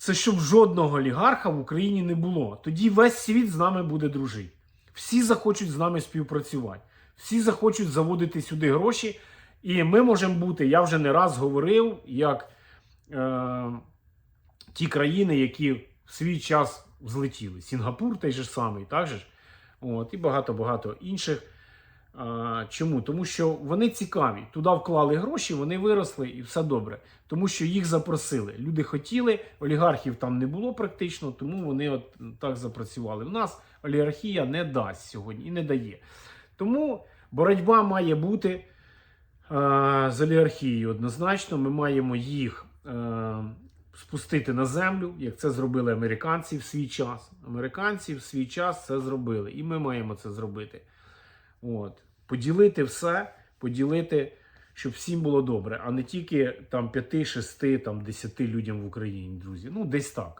це щоб жодного олігарха в Україні не було. Тоді весь світ з нами буде дружити. Всі захочуть з нами співпрацювати, всі захочуть заводити сюди гроші. І ми можемо бути, я вже не раз говорив, як е, ті країни, які в свій час злетіли. Сінгапур той же самий, так же ж? От, і багато-багато інших. Чому? Тому що вони цікаві. Туди вклали гроші, вони виросли і все добре. Тому що їх запросили. Люди хотіли, олігархів там не було практично, тому вони от так запрацювали. У нас олігархія не дасть сьогодні і не дає. Тому боротьба має бути е, з олігархією однозначно. Ми маємо їх е, спустити на землю, як це зробили американці в свій час. Американці в свій час це зробили, і ми маємо це зробити. От. Поділити все, поділити, щоб всім було добре, а не тільки там 5, 6, там 10 людям в Україні, друзі. Ну, десь так.